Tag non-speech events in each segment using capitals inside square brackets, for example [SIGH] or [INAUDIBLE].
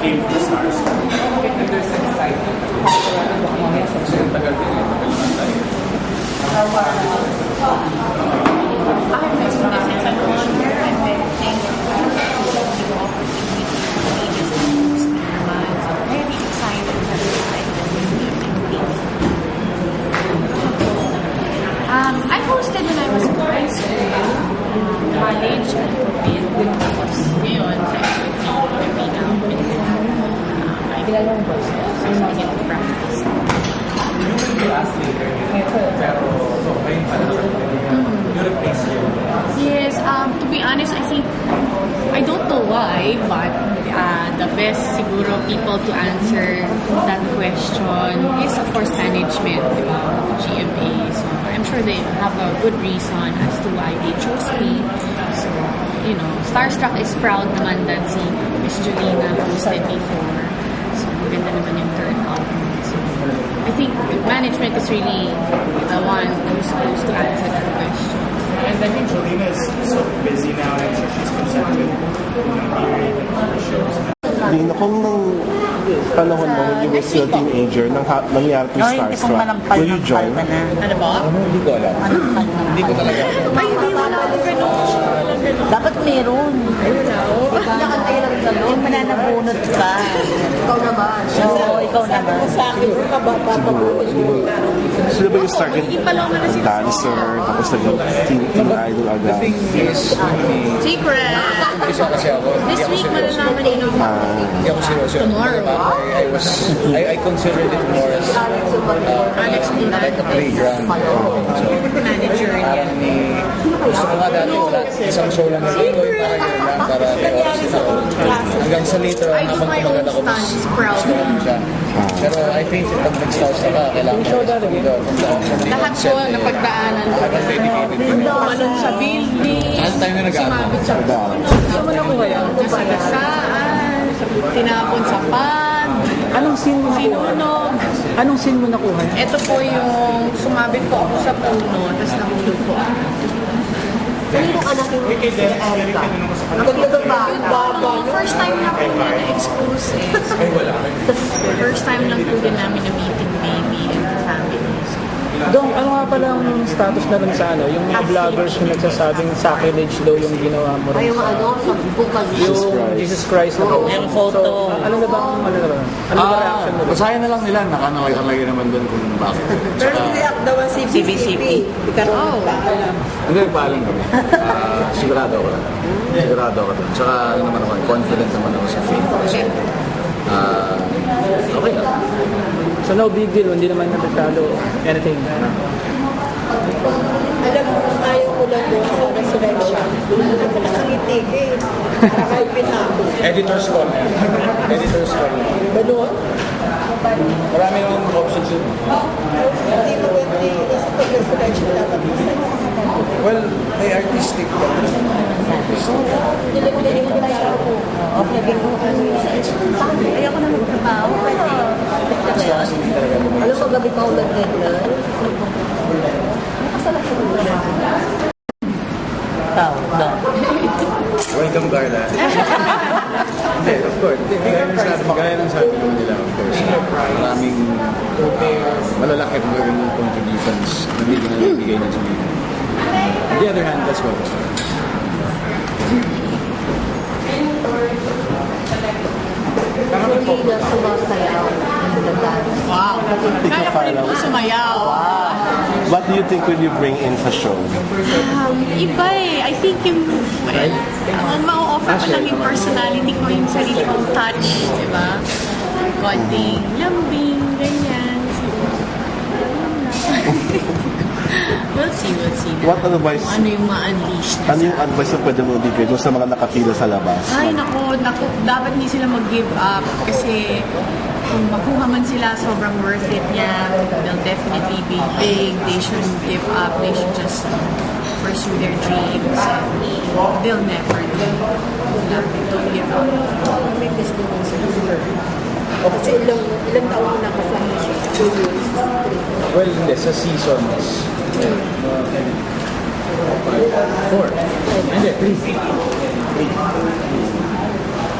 came from stars. And there's excitement. Kasi ang tagal din eh. Tagal na tayo. Honest, I think, I don't know why, but uh, the best siguro people to answer that question is of course management of GMA. So I'm sure they have a good reason as to why they chose me. So, you know, Starstruck is proud naman that si Miss Julina hosted before. So, maganda naman yung turnout. So, I think management is really the one who's supposed to answer that question. And I think Jolina is so busy now. I'm sure she's concerned with you know, hearing the shows. Kung nung panahon mo, when you were still teenager, nang ha- nangyari to Ay, hindi kong Starstruck, will you join? Ano ba? Hindi ko alam. Hindi ko talaga. Ay, hindi akong ganun. Dapat meron. I don't know. Yung mananabunot ka. Ikaw naman. Oo, ikaw naman. Sila ba yung started Ipalaw mo na si dancer, tapos naging teen, teen idol The agad? thing is, Secret! isa kasi ako, This week, malalaman niyo ng Hindi ako seryoso. Tomorrow. I, I was, I, I considered it more as uh, Alex Duran. like a playground. So, Manager isang show lang na ito, parang yun lang, para may oras din ako. Hanggang sa later on, I do my own ako, mas stunts proud. gusto ko lang siya. Pero I think pag nag-stars na ka, kailangan the Lahat onset, po eh, napagdaanan ko. Tumalon sa building. Sumabit sa puno. Nasagasaan. Tinapon sa pad. Anong scene mo nakuha? Sinunog. Anong scene mo nakuha? Ito po yung sumabit po ako sa puno, tapos nahulog po ako. Kay Derek, Derek, tinanong ko sa kanya. Ano, first time na po niya na-expose eh. [LAUGHS] First time lang po din namin na meeting baby and the family. So, Dong, ano nga pala ang status na rin sa ano? Yung mga vloggers yung nagsasabing sacrilege daw yung ginawa mo rin. Ay, yung ano, sa bukas Jesus Yung Christ. Jesus Christ na post. Yung photo. So, ano na ba ang ano na ba? Ano ba reaction mo? rin? Basahin na lang nila, nakanalagay naman doon kung bakit. [LAUGHS] Pero react daw ang CBCP. oh, Hindi, paalam kami. Ah, sigurado ako lang. Sigurado ako doon. Tsaka ano naman ako, confident naman ako sa faith. ko. Ah, okay lang. So no big deal, hindi naman na masyado anything. Alam mo, ayaw ko lang doon sa resurrection. Nakangiti eh. Kahit pinako. Editor's call. Editor's call. Ganun. Marami naman options yun. Hindi mo pwede sa pag-resurrection dapat. Well, may artistic. Hindi ko din ko tayo ako. O, naging ko ano yun. Ayoko na magtrabaho. Ito ba gabi pa ako nag-regular. Tao, daw. Welcome, Carla. [LAUGHS] Hindi, of course. Gaya ng sabi, gaya ng sabi naman nila, of course. Maraming malalaki kung gawin ng contributions na hindi na nabigay ng Julie. On the other hand, that's what was Hindi na sumasayaw. Wow. Kaya pa rin po sumayaw. What do you think will you bring in sa show? Um, iba eh. I think yung, well, ang ma-offer ko lang yung personality ko, yung sarili kong touch, di ba? Konting lambing, ganyan. So, [LAUGHS] we'll see, we'll see. What advice, Kung ano yung ma-unleash na ano yung advice na pwede mo bigay doon sa mga nakapila sa labas? Ay, nako, nako, dapat hindi sila mag-give up kasi kung makuha man sila, sobrang worth it niya. They'll definitely be big. They shouldn't give up. They should just pursue their dreams. And they'll never give up. Don't give up. May gusto ko sa O kasi ilang, ilang taon ko nakasama siya. Two years. Well, hindi. Sa seasons, four. Hindi, three.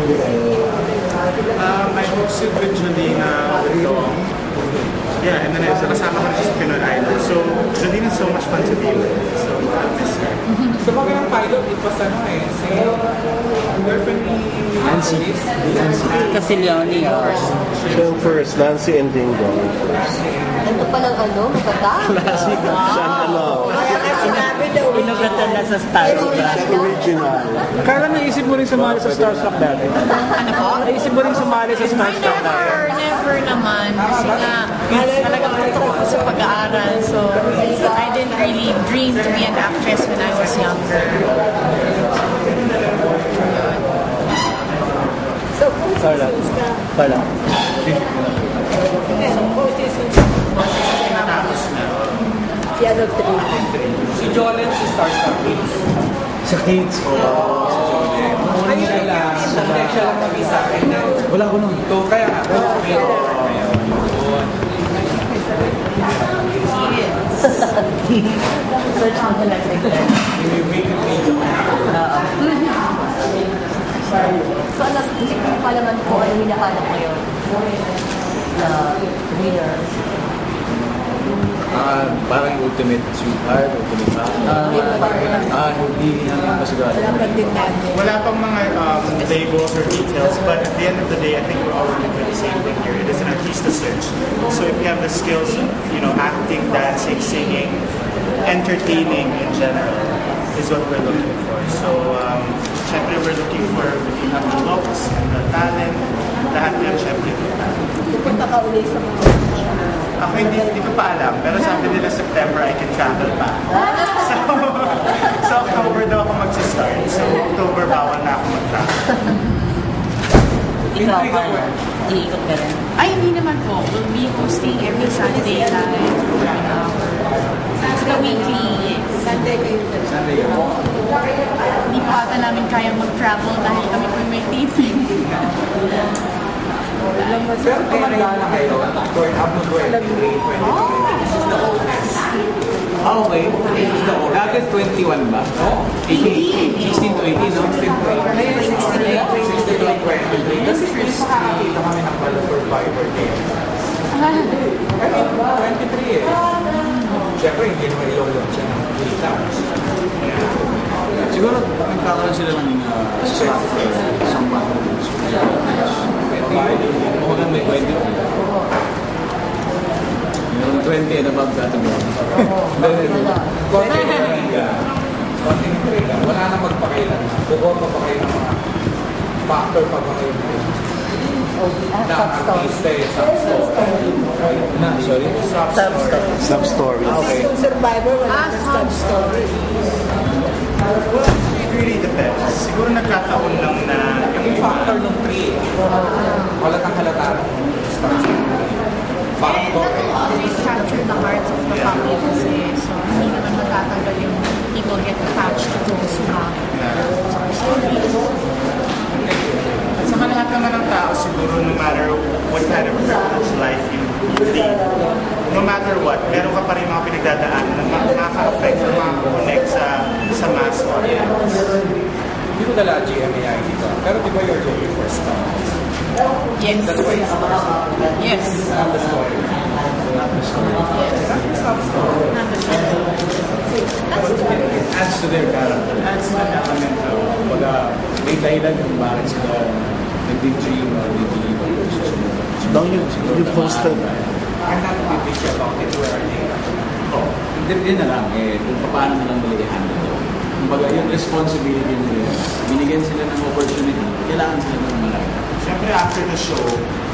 Three. Um, I hosted with Jolina with Dom. Yeah, and then I kasama ko rin siya sa Pinoy Idol. So, Jolina is so much fun to be with. So, I miss her. Sa mga ng pilot, it was ano eh, si girlfriend ni Nancy. Oh. Siya yung first, Nancy and Dingo. Ano palang ano, maganda? Classic. Siya ano, Kaya nga sinabi daw, Pinugatan na sa Starstruck. original. Carla, naisip mo rin sumali sa Starstruck dati? Ano po? Naisip mo rin sumali sa Starstruck dati? never, never naman. Kasi nga, talagang tutok ako sa pag-aaral. So, I didn't really dream to be an actress when I was younger. So, kung Carla. seasons ka, Carla. Si ano, three. Si Jolen, si Starstruck Kids. Sa kids, oh. Ayun siya lang, hindi siya lang mag-isa. And then, Wala ko nun. to, kaya nga, Search lang sa internet. So, alas, hindi ko pa naman kung ano hinahanap yun. Na winner. Ah, parang ultimate sweetheart, ultimate partner. Ah, hindi, hindi pa siguro. Wala pa din natin. Wala pang mga um, labels or details, but at the end of the day, I think we're all looking for the same thing here. It is an artista search. So if you have the skills, you know, acting, dancing, singing, entertaining in general, is what we're looking for. So, um, syempre we're looking for, if you have the looks, the talent, lahat yan syempre. Pupunta ka ulit sa mga Ako hindi, hindi ko pa alam, pero sabi nila September I can travel pa. [LAUGHS] So, so October daw ako magsa-start. So October bawal na ako mag-travel. Ikaw, Carla. Iikot ka rin. Ay, hindi naman po. We'll be hosting every Sunday live for an hour. It's the weekly. Sunday kayo. Sunday yun. Hindi pa ata namin kaya mag-travel dahil kami po may taping. [LAUGHS] pero tumanda na kayo. Going up to 23, 23. This is the oldest. Ah, okay. This is the oldest. Dati 21 ba? Oo. 18. 16 to 18, no? 16 to 18. Ngayon, 16 to 23. Kasi hindi makakakita kami ng pala Survivor Day. [LAUGHS] I mean, 23 eh. Siyempre, hindi naman ilolong siya ng kita. Siguro, nagkakaroon sila ng uh, slot for someone may 20. Meron 20 and above that. Konting intriga. Konting intriga. Wala na magpakailan. Bukoto pa kayo ng mga factor pa ba kayo na artista eh, substory. Na, sorry? Substory. Sub-story. Okay. Survivor, wala Ah, really depends. Siguro nagkataon lang na Yung factor ng pre, wala kang halata ng stars. Factor. always capture the hearts of the public kasi so hindi naman matatanggal yung people get attached to those who have stories. At saka lahat naman ng tao siguro no matter what kind of privileged life you lead, no matter what, meron ka pa rin mga pinagdadaanan na ma- makaka-affect or makaka-connect sa, sa mass audience. Dala GMAI dito. Pero di ba you're looking for stars? Yes. That's why it's stars. Yes. Not the story. Not the story. It adds to their character. It adds an element of, baga, may dahilan kung bakit sila nag-dream or nag-believe on Now you, you posted, I'm not too bitchy about it. Where are they? Oh, hindi na lang, eh, kung paano na lang nila i-handle. Kumbaga, yung responsibility nila, binigyan sila ng opportunity, kailangan sila ng malaki. Siyempre after the show,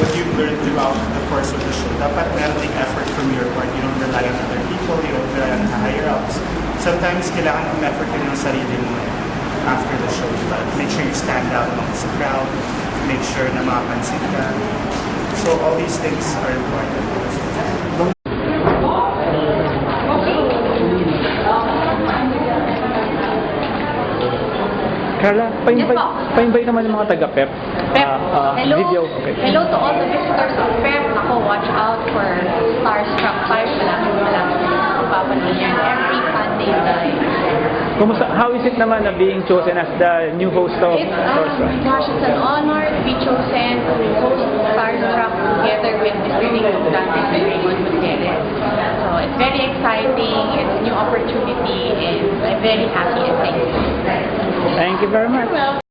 what you've learned throughout the course of the show, dapat meron ding effort from your part. You don't rely on other people, you don't rely on the higher-ups. Sometimes kailangan ng effort din ng sarili mo after the show. Diba? Make sure you stand out amongst the crowd, make sure na mapansin ka. So all these things are important. Carla, pa-invite, pa-invite naman ng mga taga-PEP. Pep, Ah, ah, hello. Video, okay. Hello to all the visitors of Pep. Ako, watch out for Starstruck 5. Malapit malapit na papanood yan every Sunday night. Kumusta, how is it naman na being chosen as the new host of It's, um, Starstruck? my gosh, it's an honor to be chosen to host Stars Rock together with Mr. Nico Dantes and Raymond Gutierrez. So it's very exciting, it's a new opportunity, and I'm very happy and thankful. Thank you very much.